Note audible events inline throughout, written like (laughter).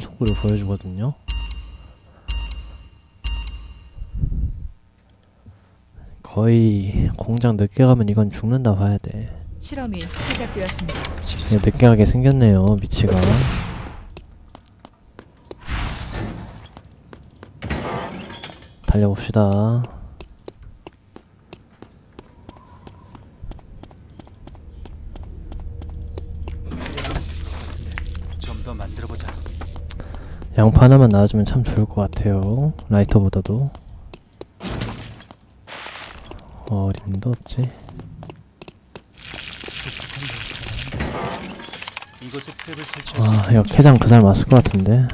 심속구를 보여주거든요. 거의 공장 늦게 가면 이건 죽는다 봐야 돼. 실험이 시작되었습니다. 그냥 늦게 가게 생겼네요, 미치가. 달려봅시다. 좀 더 만들어 보자. 양파 하나만 나와주면 참 좋을 것 같아요. 라이터보다도. 어, 어림도 없지. 아, 이거 캐장 그살 맞을 것 같은데.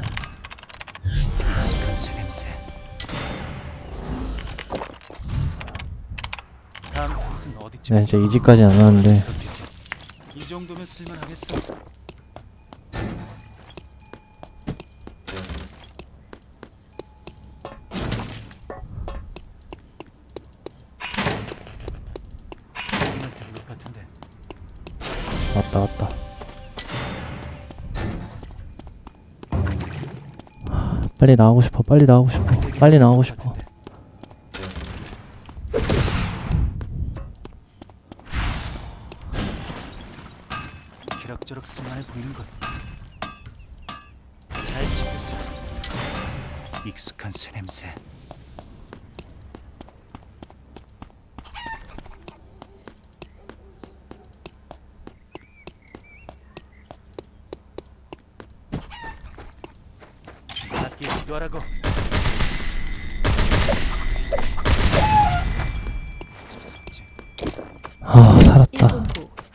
나 이제 이 집까지 안 왔는데. 그렇겠지. 이 정도면 쓸만하겠어. 빨리 나가고 싶어, 빨리 나가고 싶어, 빨리 나가고 싶어.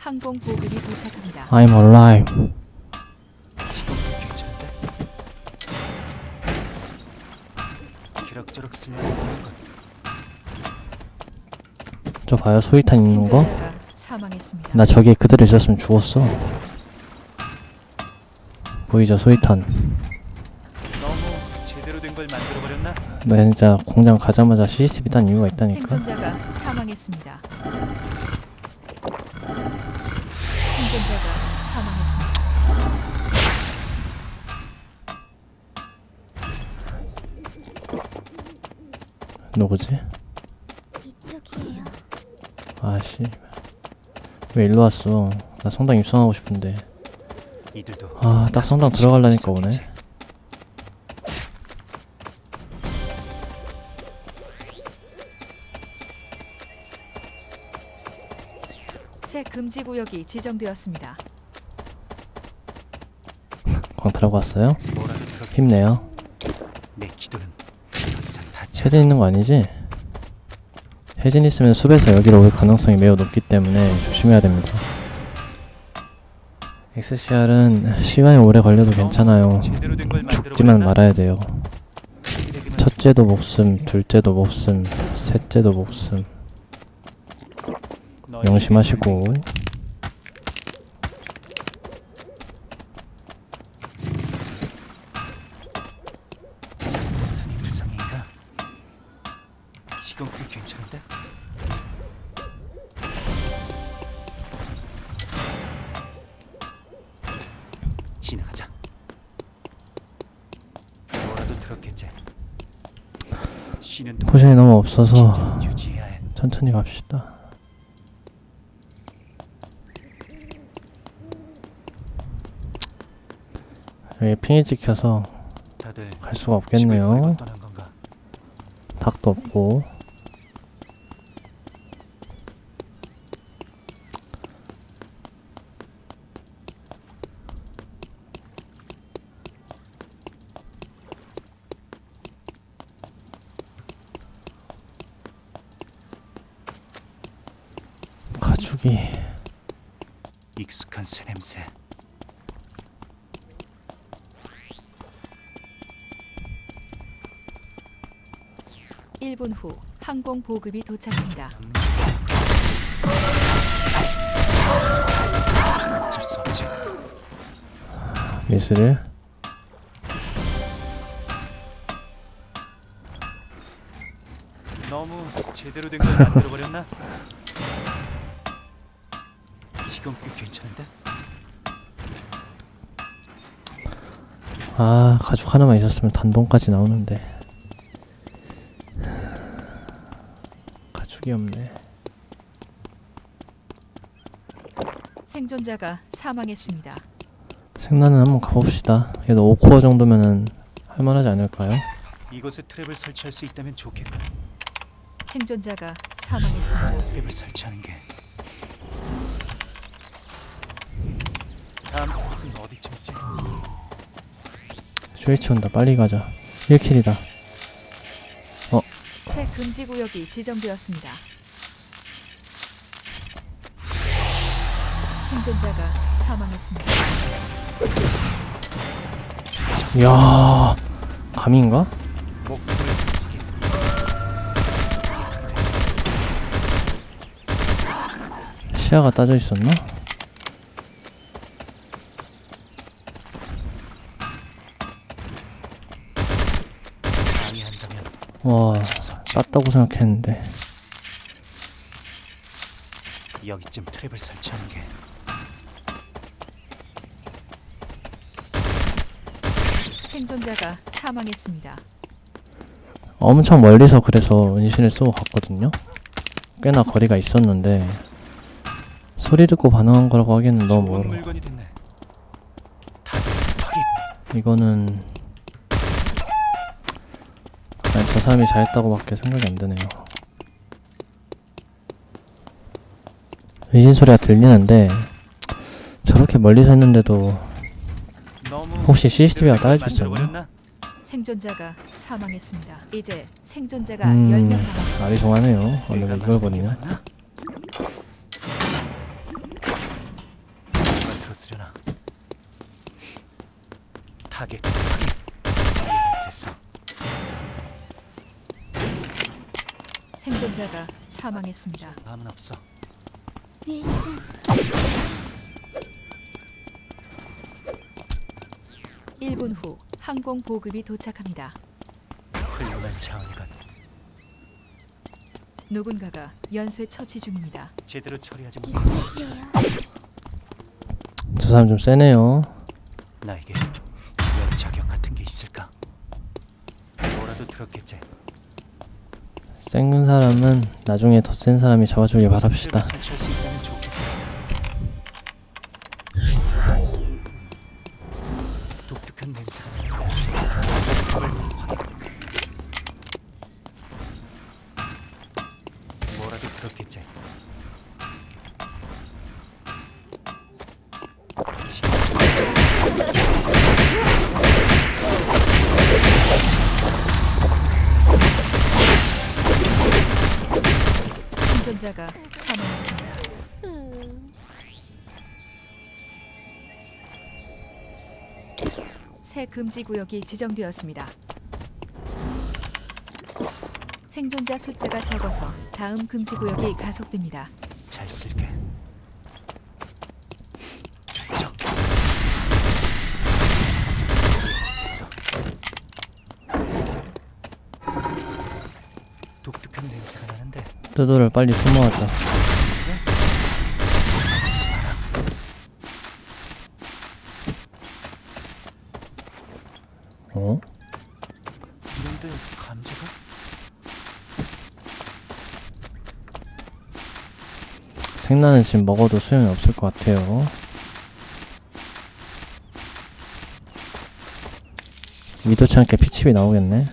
항공 보급이 도착합니다. I'm alive. 기럭저럭 보이는 것. 저 봐요, 소위탄 있는 거? 생존자가 사망했습니다. 나 저기에 그대로 있었으면 죽었어. 보이죠, 소위탄. 너무 제대로 된 걸 만들어 버렸나? 나 진짜 공장 가자마자 CCTV 딴 이유가 있다니까. 생존자가 사망했습니다. 누구지? 이쪽이에요. 아씨. 왜 일로 왔어? 나 성당 입성하고 싶은데. 이들도 아, 딱 성당 들어가려니까 오네. 새 금지 구역이 지정되었습니다. (laughs) 광탈하고 왔어요? 힘내요. 내 기도는 더 이상 닿지 혜진 있는 거 아니지? 혜진 있으면 숲에서 여기로 올 가능성이 매우 높기 때문에 조심해야 됩니다. XCR은 시간이 오래 걸려도 괜찮아요. 죽지만? 말아야 돼요. 첫째도 목숨, 둘째도 목숨, 셋째도 목숨. 명심하시고. 포션이 너무 없어서. 천천히 갑시다. 여기 핑이 찍혀서 갈 수가 없겠네요. 닭도 없고. 가죽이 익숙한 새 냄새. 일분후 항공 보급이 도착합니다. 어쩔 수 없지. 미스를 너무 제대로 된걸 만들어 버렸나? 이건 꽤 괜찮은데? 아 가죽 하나만 있었으면 단봉까지 나오는데 가죽이 없네 생존자가 사망했습니다. 생나는 한번 가봅시다 그래도 5코어 정도면은 할만하지 않을까요? 이곳에 트랩을 설치할 수 있다면 좋겠군. 생존자가 사망했습니다. 트랩을 설치하는 게. 다음 곳은 어디쯤 있지? 쇼이치 온다 빨리 가자 1킬이다 새 금지 구역이 지정되었습니다. 생존자가 사망했습니다. 이야 감인가? 목표를. 시야가 따져 있었나? 방해한다면 와. 땄다고 생각했는데 여기쯤 트랩을 설치하는 게. 생존자가 사망했습니다. 엄청 멀리서 그래서 은신을 쏘고 갔거든요 꽤나 거리가 있었는데 소리 듣고 반응한 거라고 하기에는 너무 좋은 멀어 물건이 됐네. 이거는 그냥 저 사람이 잘했다고밖에 생각이 안 드네요. 의진 소리가 들리는데 저렇게 멀리서 했는데도 혹시 CCTV가 따질 수걸 있나? 생존자가 사망했습니다. 이제 생존자가 음 10명 남았습니다. 아리송하네요. 어느가 내가 이걸 들었으려나? 타겟 생존자가 사망했습니다. 마음은 없어. 윌슨, 1분 후 항공 보급이 도착합니다. 훌륭한 차원이건 누군가가 연쇄 처치 중입니다. 제대로 처리하지 못. 이쪽이에요. 저 사람 좀 세네요. 나에게 자격 같은 게 있을까? 뭐라도 들었겠지. 센 사람은 나중에 더 센 사람이 잡아주길 바랍시다. 새 금지 구역이 지정되었습니다. 생존자 숫자가 적어서 다음 금지 구역이 가속됩니다. 잘 쓸게. 적. 독특한 냄새가 나는데 뜨도를 빨리 숨어하자. 어? 이런데 감자가? 생나는 지금 먹어도 소용이 없을 것 같아요. 위도치 않게 피칩이 나오겠네.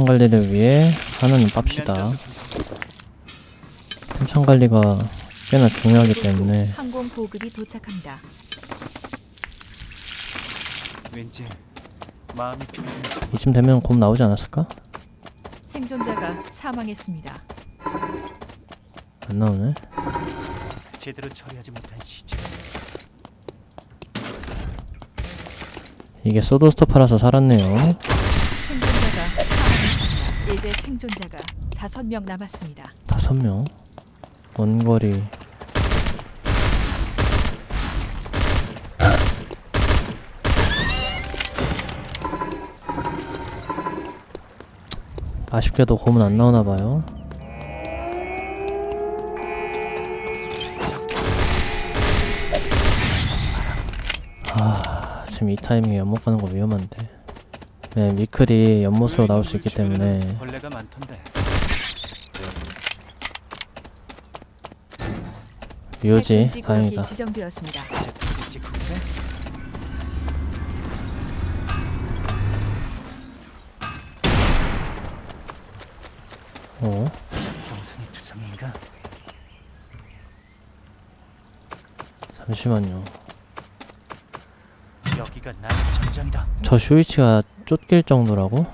템창 관리를 위해 하나는 빱시다. 템창 관리가 꽤나 중요하기 때문에 항공 보급이 도착합니다. 왠지 마음이 편해. 이쯤 되면 곰 나오지 않았을까? 생존자가 사망했습니다. 안 나오네. 제대로 처리하지 못한 시체. 이게 소도스토파라서 살았네요. 이제 생존자가 다섯 명 남았습니다. 다섯 명. 먼 거리. 아쉽게도 검은 안 나오나 봐요. 아, 지금 이 타이밍에 연못 가는 거 위험한데. 네, 미클이 연못으로 나올 수 있기 때문에 벌레가 많던데. 새 묘지 금지 구역이 다행이다. 지정되었습니다. 국세? 어? 동선이 투성인가? 잠시만요. 여기가 나의 전장이다. 저 슈이치가 쫓길 정도라고?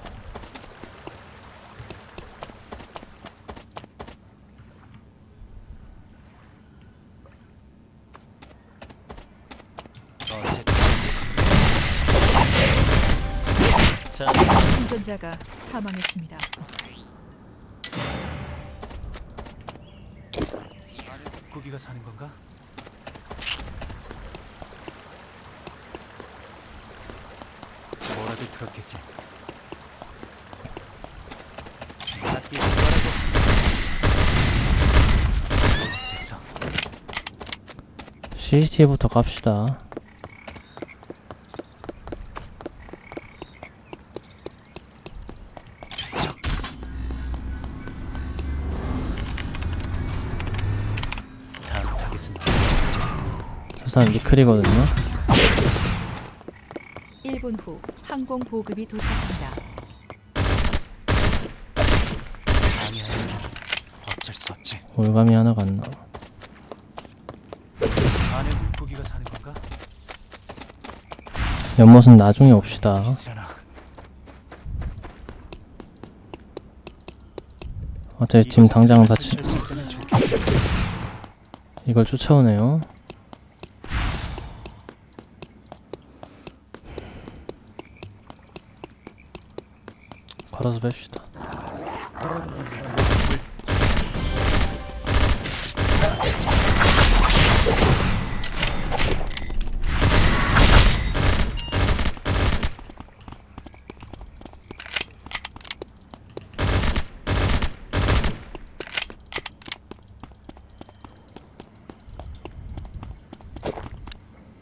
생존자가 사망했습니다. 고기가 사는 건가? 이거라도. 됐어. CCTV부터 갑시다. 다음 타겟은 저 사람 미클이거든요. 1분 후 항공 보급이 도착합니다. 아니야. 어쩔 수 없지. 올감이 하나가 안 나와. 안에 물고기가 사는 건가? 연못은 나중에 옵시다. 어차피 지금 당장 다 치, 설치할 수 있다면 좋겠지. 이걸 쫓아오네요. 걸어서 뺍시다.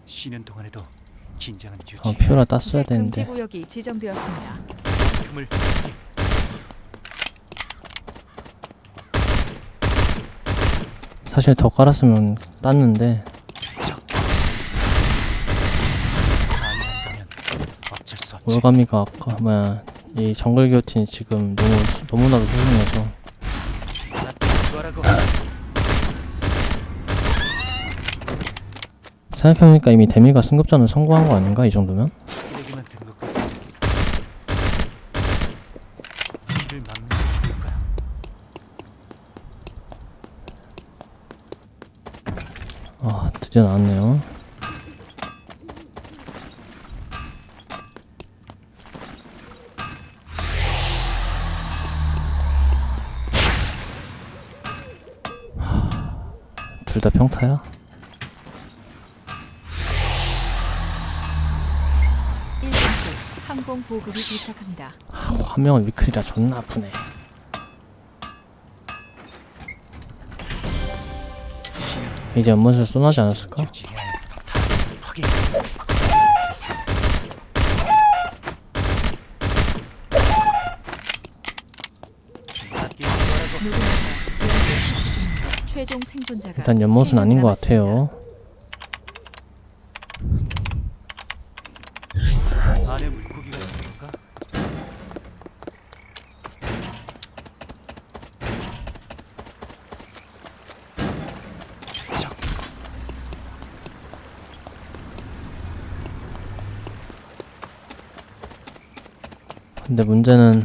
쉬는 동안에도 긴장은 유지. 어, 피오라 새 땄어야 금지 되는데. 구역이 지정되었습니다. 틈을 사실 더 깔았으면 땄는데. 올가미가 아까 뭐야 이 정글 기어틴이 지금 너무 너무나도 소중해서 생각해보니까 이미 데미가 승급전을 성공한 거 아닌가 이 정도면? 쓰레기만 든 것 같아. 이를 막는 게 좋을 거야. 아 드디어 나왔네요. 둘 다 평타야? 1분 후 항공 보급이 도착합니다. 아, 화명은 위클이라 존나 아프네. 이제 연못에서 쏘나지 않았을까? 일단 연못은 아닌 것. 같아요. 안에 물고기가 있는 건가? 자, 근데 문제는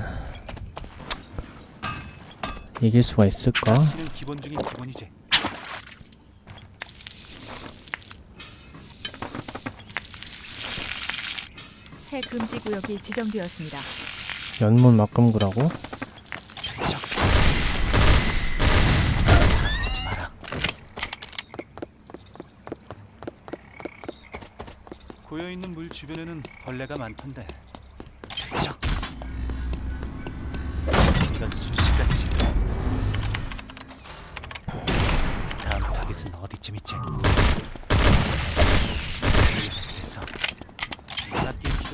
이길 수가 있을까? 는 기본 중인 기본이지. 새 금지 구역이 지정되었습니다. 연못 막금구라고? 고여 있는 물 주변에는 벌레가 많던데.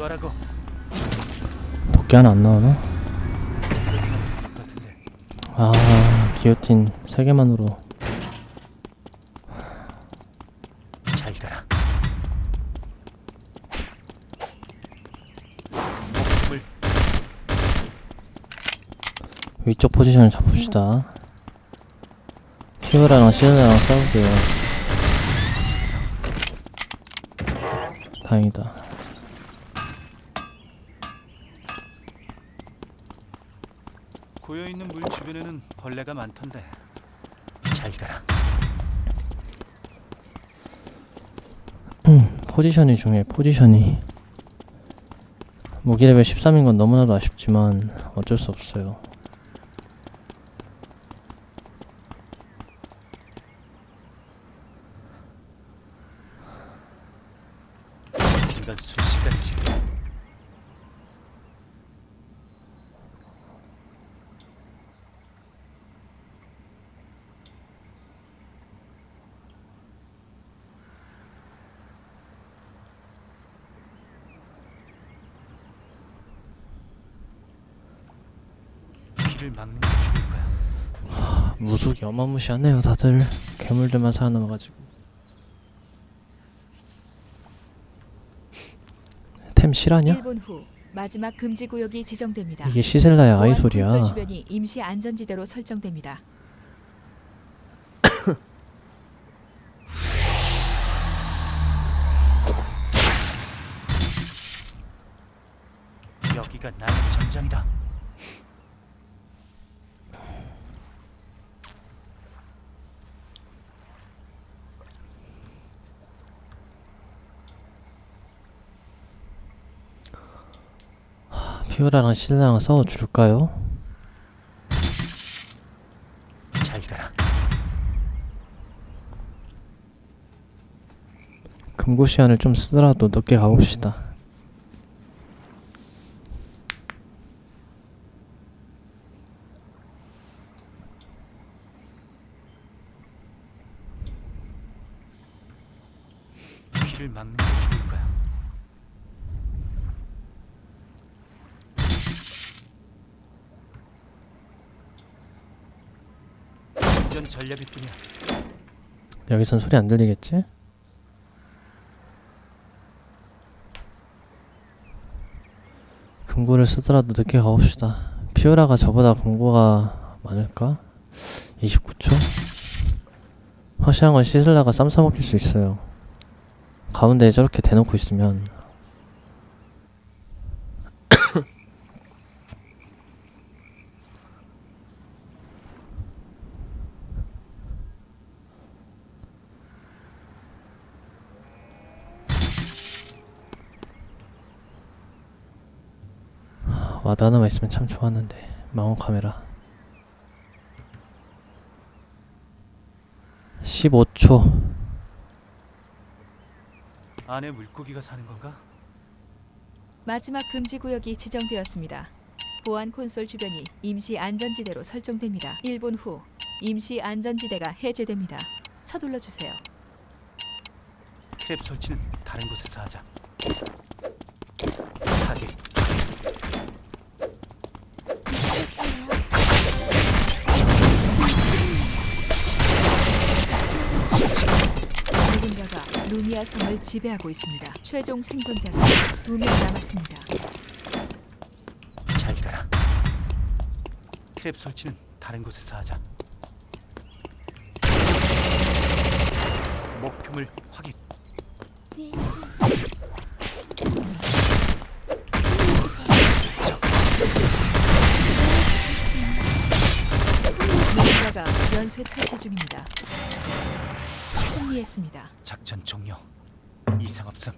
필요하라고. 도끼 하나 안 나오나? 아 기어틴 3개만으로 잘 가라. 목숨을 위쪽 포지션을 잡읍시다 피오라랑 시즈나랑 싸울게요 다행이다 고여 있는 물 주변에는 벌레가 많던데. 잘 가라. 음, 포지션이 중요해 포지션이 무기 레벨 13인 건 너무나도 아쉽지만 어쩔 수 없어요 이런 순식간이지. 비를 막는 게 좋을 거야. 무숙이 어마무시하네요 다들 괴물들만 살아남아가지고 템 실화냐? 1분 후 마지막 금지 구역이 지정됩니다. 이게 시셀라의 아이 보안 콘솔 소리야 주변이 임시 안전지대로 설정됩니다. (coughs) 여기가 나의 전장이다. 피오라랑 시셀라랑 싸워줄까요? 잘 가라. 금고 시간을 좀 쓰더라도 늦게 가봅시다 비를 막는 게 좋을 전략일 뿐이야. 여기선 소리 안 들리겠지? 금고를 쓰더라도 늦게 가봅시다. 피오라가 저보다 금고가 많을까? 29초? 확실한 건 시슬라가 쌈 싸먹힐 수 있어요. 가운데에 저렇게 대놓고 있으면 와드 하나만 있으면 참 좋았는데 망원 카메라 15초 안에 물고기가 사는 건가? 마지막 금지 구역이 지정되었습니다. 보안 콘솔 주변이 임시 안전지대로 설정됩니다. 1분 후 임시 안전지대가 해제됩니다. 서둘러 주세요. 트랩 설치는 다른 곳에서 하자. 타겟 루미아 성을 지배하고 있습니다. 최종 생존자가 두 명 남았습니다. 잘 가라. 트랩 설치는 다른 곳에서 하자. 목표물 확인. 누군가가 연쇄 처치 중입니다. 승리했습니다. 작전 종료. 이상 없음.